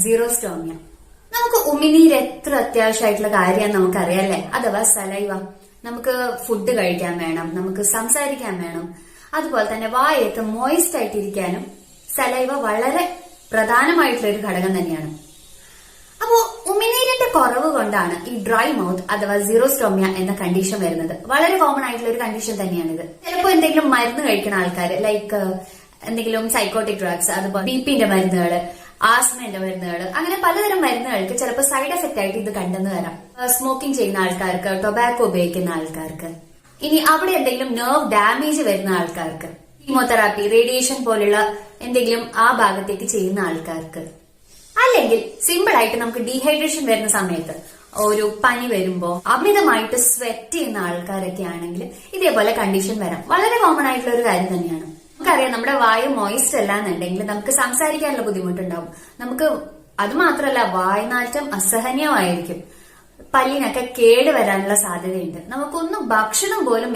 സീറോസ്റ്റോമിയ നമുക്ക് ഉമിനീര് എത്ര അത്യാവശ്യമായിട്ടുള്ള കാര്യമാണ് നമുക്കറിയാല്ലേ? അഥവാ സലൈവ. നമുക്ക് ഫുഡ് കഴിക്കാൻ വേണം നമുക്ക് സംസാരിക്കാൻ വേണം. അതുപോലെ തന്നെ വായത്ത് മോയിസ്റ്റ് ആയിട്ടിരിക്കാനും സലൈവ വളരെ പ്രധാനമായിട്ടുള്ള ഒരു ഘടകം തന്നെയാണ്. അപ്പോ ഉമിനീരിന്റെ കുറവ് കൊണ്ടാണ് ഈ ഡ്രൈ മൗത്ത് അഥവാ സീറോസ്റ്റോമിയ എന്ന കണ്ടീഷൻ വരുന്നത്. വളരെ കോമൺ ആയിട്ടുള്ള ഒരു കണ്ടീഷൻ തന്നെയാണിത്. ചിലപ്പോൾ എന്തെങ്കിലും മരുന്ന് കഴിക്കുന്ന ആൾക്കാർ ലൈക്ക് എന്തെങ്കിലും സൈക്കോട്ടിക് ഡ്രഗ്സ് അതുപോലെ ബി പിന്റെ മരുന്നുകൾ ആസ്മന്റെ മരുന്നുകൾ അങ്ങനെ പലതരം മരുന്നുകൾക്ക് ചിലപ്പോൾ സൈഡ് എഫക്റ്റ് ആയിട്ട് ഇത് കണ്ടെന്ന് വരാം. സ്മോക്കിംഗ് ചെയ്യുന്ന ആൾക്കാർക്ക് ടൊബാക്കോ ഉപയോഗിക്കുന്ന ആൾക്കാർക്ക്. ഇനി അവിടെ എന്തെങ്കിലും നെർവ് ഡാമേജ് വരുന്ന ആൾക്കാർക്ക് കീമോതെറാപ്പി റേഡിയേഷൻ പോലുള്ള എന്തെങ്കിലും ആ ഭാഗത്തേക്ക് ചെയ്യുന്ന ആൾക്കാർക്ക്. അല്ലെങ്കിൽ സിമ്പിൾ ആയിട്ട് നമുക്ക് ഡീഹൈഡ്രേഷൻ വരുന്ന സമയത്ത് ഒരു പനി വരുമ്പോ അമിതമായിട്ട് സ്വെറ്റ് ചെയ്യുന്ന ആൾക്കാരൊക്കെ ആണെങ്കിൽ ഇതേപോലെ കണ്ടീഷൻ വരാം. വളരെ കോമൺ ആയിട്ടുള്ള ഒരു കാര്യം തന്നെയാണ്. നമുക്കറിയാം നമ്മുടെ വായു മോയിസ്റ്റ് അല്ല എന്നുണ്ടെങ്കിൽ നമുക്ക് സംസാരിക്കാനുള്ള ബുദ്ധിമുട്ടുണ്ടാവും. നമുക്ക് അത് മാത്രമല്ല വായനാറ്റം അസഹനീയമായിരിക്കും. പല്ലിനൊക്കെ കേട് വരാനുള്ള സാധ്യതയുണ്ട്. നമുക്കൊന്നും ഭക്ഷണം പോലും